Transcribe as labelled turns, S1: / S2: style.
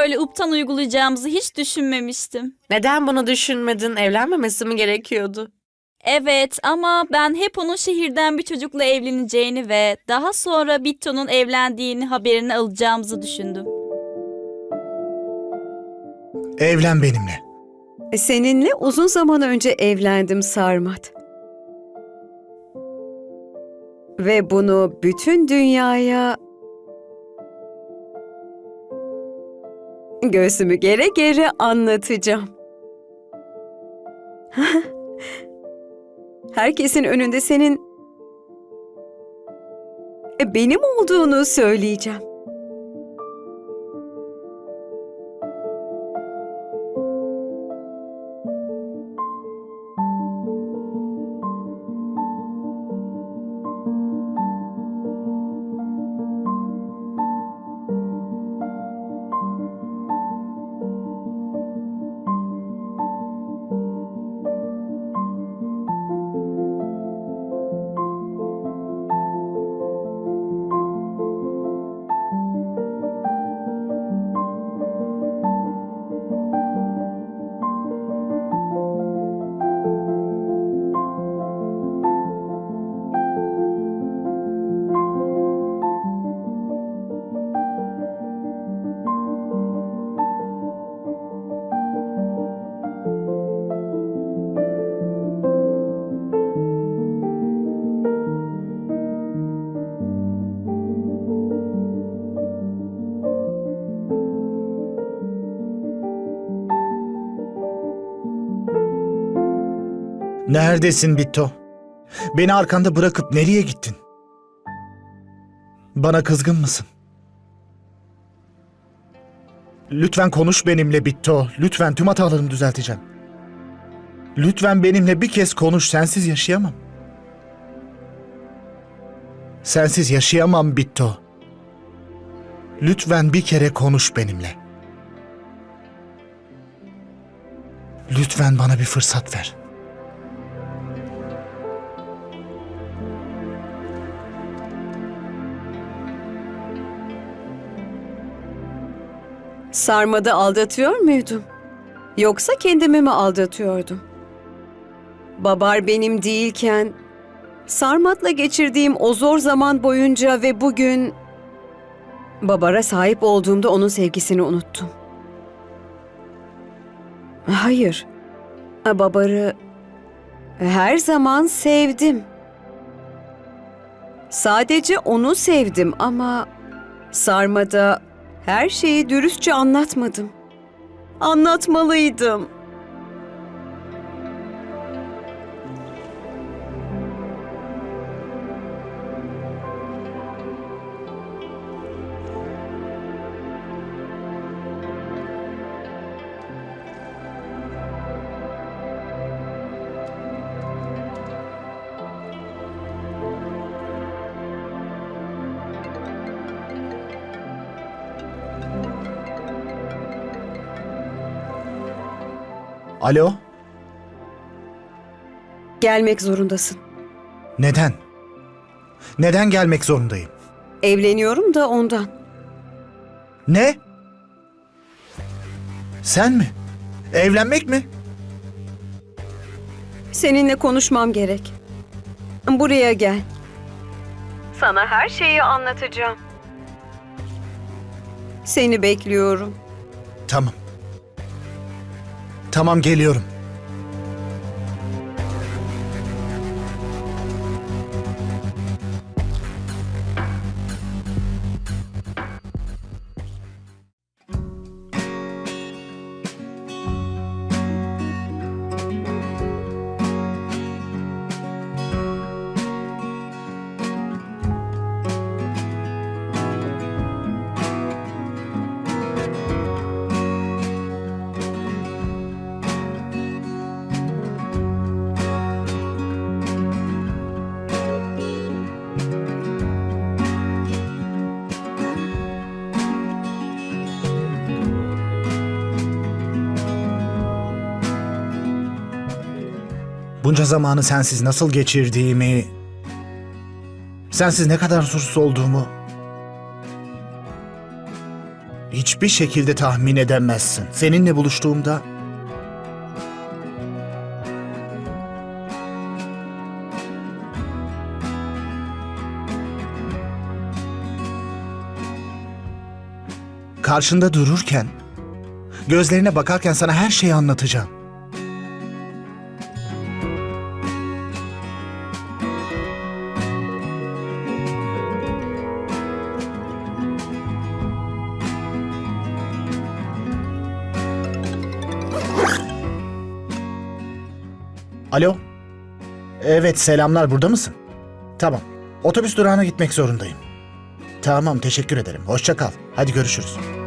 S1: böyle uptan uygulayacağımızı hiç düşünmemiştim.
S2: Neden bunu düşünmedin? Evlenmemesi mi gerekiyordu?
S1: Evet ama ben hep onun şehirden bir çocukla evleneceğini ve daha sonra Bitto'nun evlendiğini haberini alacağımızı düşündüm.
S3: Evlen benimle.
S4: Seninle uzun zaman önce evlendim Sarmat. Ve bunu bütün dünyaya gözümü gere gere anlatacağım. Herkesin önünde senin benim olduğunu söyleyeceğim.
S3: Neredesin Bitto? Beni arkanda bırakıp nereye gittin? Bana kızgın mısın? Lütfen konuş benimle Bitto. Lütfen tüm hatalarımı düzelteceğim. Lütfen benimle bir kez konuş. Sensiz yaşayamam. Sensiz yaşayamam Bitto. Lütfen bir kere konuş benimle. Lütfen bana bir fırsat ver.
S4: Sarmadı aldatıyor muydum? Yoksa kendimi mi aldatıyordum? Babar benim değilken Sarmat'la geçirdiğim o zor zaman boyunca ve bugün Babar'a sahip olduğumda onun sevgisini unuttum. Hayır. Babar'ı her zaman sevdim. Sadece onu sevdim ama Sarmada her şeyi dürüstçe anlatmadım. Anlatmalıydım.
S3: Alo?
S4: Gelmek zorundasın.
S3: Neden? Neden gelmek zorundayım?
S4: Evleniyorum da ondan.
S3: Ne? Sen mi? Evlenmek mi?
S4: Seninle konuşmam gerek. Buraya gel. Sana her şeyi anlatacağım. Seni bekliyorum.
S3: Tamam. Tamam geliyorum. Bunca zamanı sensiz nasıl geçirdiğimi, sensiz ne kadar huzursuz olduğumu hiçbir şekilde tahmin edemezsin. Seninle buluştuğumda karşında dururken, gözlerine bakarken sana her şeyi anlatacağım. Alo? Evet selamlar burada mısın? Tamam. Otobüs durağına gitmek zorundayım. Tamam teşekkür ederim. Hoşça kal. Hadi görüşürüz.